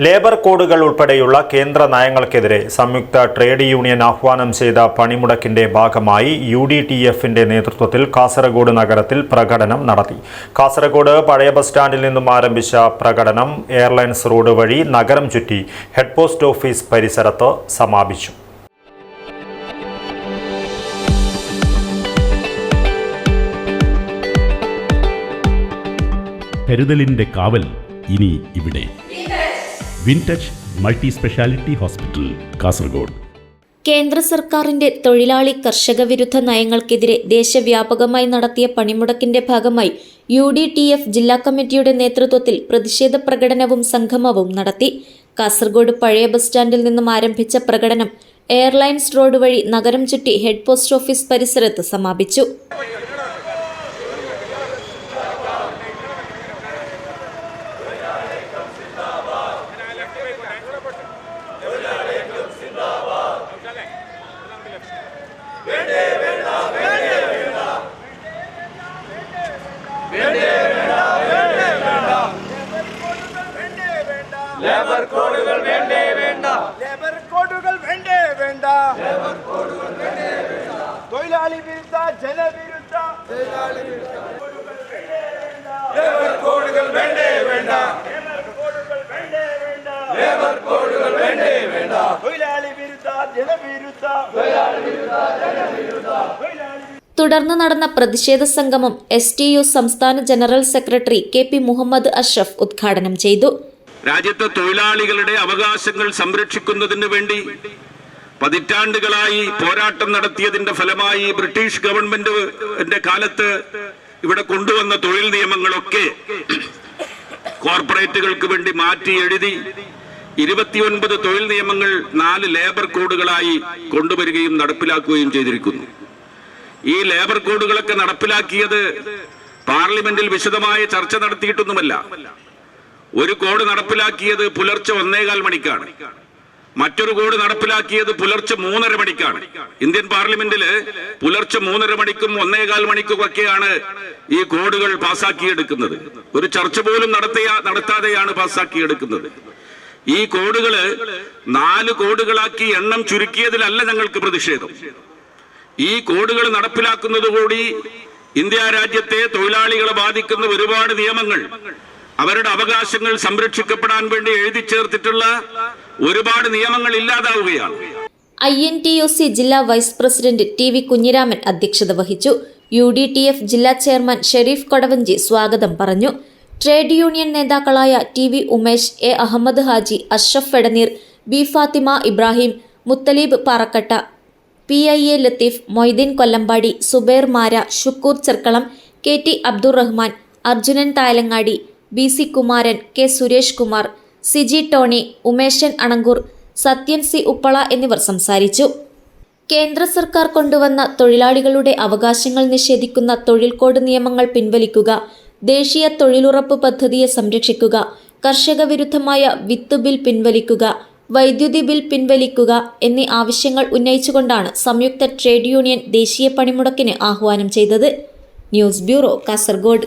Labour കോഡുകൾ ഉൾപ്പെടെയുള്ള കേന്ദ്ര നയങ്ങൾക്കെതിരെ സംയുക്ത ട്രേഡ് യൂണിയൻ ആഹ്വാനം ചെയ്ത പണിമുടക്കിന്റെ ഭാഗമായി യു ഡി ടി എഫിന്റെ നേതൃത്വത്തിൽ കാസർഗോഡ് നഗരത്തിൽ പ്രകടനം നടത്തി. കാസർഗോഡ് പഴയ ബസ് സ്റ്റാൻഡിൽ നിന്നും ആരംഭിച്ച പ്രകടനം എയർലൈൻസ് റോഡ് വഴി നഗരം ചുറ്റി ഹെഡ് പോസ്റ്റ് ഓഫീസ് പരിസരത്ത് സമാപിച്ചു. കരുതലിന്റെ കാവൽ ഇനി ഇവിടെ. Wintouch multi speciality hospital Kasaragod. കേന്ദ്ര സർക്കാരിന്റെ തൊഴിലാളി കർഷക വിരുദ്ധ നയങ്ങൾക്കെതിരെ ദേശവ്യാപകമായി നടത്തിയ പണിമുടക്കിന്റെ ഭാഗമായി യു ഡി ടി എഫ് ജില്ലാ കമ്മിറ്റിയുടെ നേതൃത്വത്തിൽ പ്രതിഷേധ പ്രകടനവും സംഗമവും നടത്തി. കാസർഗോഡ് പഴയ ബസ് സ്റ്റാൻഡിൽ നിന്നും ആരംഭിച്ച പ്രകടനം എയർലൈൻസ് റോഡ് വഴി നഗരം ചുറ്റി ഹെഡ് പോസ്റ്റ് ഓഫീസ് പരിസരത്ത് സമാപിച്ചു. ലേബർ കോഡുകൾ വേണ്ടേ വേണ്ട? ലേബർ കോഡുകൾ വേണ്ടേ വേണ്ട. ലേബർ കോഡുകൾ വേണ്ടേ വേണ്ട. തൊഴിലാളി വിരുദ്ധ ജനവിരുദ്ധ വേണ്ടേ വേണ്ട ലേബർ കോഡുകൾ വേണ്ടേ വേണ്ട. ലേബർ കോഡുകൾ വേണ്ടേ വേണ്ട തൊഴിലാളി വിരുദ്ധ ജനവിരുദ്ധ. തുടർന്ന് നടന്ന പ്രതിഷേധ സംഗമം എസ് ടി യു സംസ്ഥാന general secretary K P Muhammad Ashraf ഉദ്ഘാടനം ചെയ്തു. രാജ്യത്തെ തൊഴിലാളികളുടെ അവകാശങ്ങൾ സംരക്ഷിക്കുന്നതിന് വേണ്ടി പതിറ്റാണ്ടുകളായി പോരാട്ടം നടത്തിയതിന്റെ ഫലമായി ബ്രിട്ടീഷ് ഗവൺമെന്റിന്റെ കാലത്ത് ഇവിടെ കൊണ്ടുവന്ന തൊഴിൽ നിയമങ്ങളൊക്കെ കോർപ്പറേറ്റുകൾക്ക് വേണ്ടി മാറ്റി എഴുതി ഇരുപത്തിയൊൻപത് തൊഴിൽ നിയമങ്ങൾ നാല് ലേബർ കോഡുകളായി കൊണ്ടുവരികയും നടപ്പിലാക്കുകയും ചെയ്തിരിക്കുന്നു. ഈ ലേബർ കോഡുകളൊക്കെ നടപ്പിലാക്കിയത് പാർലമെന്റിൽ വിശദമായ ചർച്ച നടത്തിയിട്ടൊന്നുമല്ല. ഒരു കോഡ് നടപ്പിലാക്കിയത് പുലർച്ചെ ഒന്നേകാൽ മണിക്കാണ്. മറ്റൊരു കോഡ് നടപ്പിലാക്കിയത് പുലർച്ചെ മൂന്നര മണിക്കാണ്. ഇന്ത്യൻ പാർലമെന്റിൽ പുലർച്ചെ മൂന്നര മണിക്കും ഒന്നേകാൽ മണിക്കും ഒക്കെയാണ് ഈ കോഡുകൾ പാസാക്കിയെടുക്കുന്നത്. ഒരു ചർച്ച പോലും നടത്തിയ നടത്താതെയാണ് പാസാക്കിയെടുക്കുന്നത്. ഈ കോഡുകൾ നാല് കോഡുകളാക്കി എണ്ണം ചുരുക്കിയതിലല്ല ഞങ്ങൾക്ക് പ്രതിഷേധം. ഈ കോഡുകൾ നടപ്പിലാക്കുന്നത് കൂടി ഇന്ത്യ രാജ്യത്തെ തൊഴിലാളികളെ ബാധിക്കുന്ന ഒരുപാട് നിയമങ്ങൾ അവരുടെ അവകാശങ്ങൾ സംരക്ഷിക്കപ്പെടാൻ വേണ്ടി എഴുതി ചേർത്തിട്ടുള്ള ഒരുപാട് നിയമങ്ങൾ ഇല്ലാതാവുകയാണ്. I N T U C ജില്ലാ vice president T V Kunhiraman അധ്യക്ഷത വഹിച്ചു. യു ഡി ടി എഫ് ജില്ലാ ചെയർമാൻ ഷെരീഫ് കൊടവഞ്ചി സ്വാഗതം പറഞ്ഞു. ട്രേഡ് യൂണിയൻ നേതാക്കളായ T V Umesh A Ahmed Haji Ashraf Fedaneer B Fathima Ibrahim Muthalib Parakatta P I A Latheef Moideen Kollampady Zubair Mara Shukoor Cherkalam K T Abdurahman Arjunan Thayalangadi B C Kumaran K Suresh Kumar Siji Tony Umeshan Anankoor Sathyan C Uppala എന്നിവർ സംസാരിച്ചു. കേന്ദ്ര സർക്കാർ കൊണ്ടുവന്ന തൊഴിലാളികളുടെ അവകാശങ്ങൾ നിഷേധിക്കുന്ന തൊഴിൽ code നിയമങ്ങൾ പിൻവലിക്കുക ദേശീയ തൊഴിലുറപ്പ് പദ്ധതിയെ സംരക്ഷിക്കുക കർഷക വിരുദ്ധമായ വിത്ത് ബിൽ പിൻവലിക്കുക വൈദ്യുതി ബിൽ പിൻവലിക്കുക എന്നീ ആവശ്യങ്ങൾ ഉന്നയിച്ചുകൊണ്ടാണ് സംയുക്ത ട്രേഡ് യൂണിയൻ ദേശീയ പണിമുടക്കിന് ആഹ്വാനം ചെയ്തത്. News bureau Kasaragod.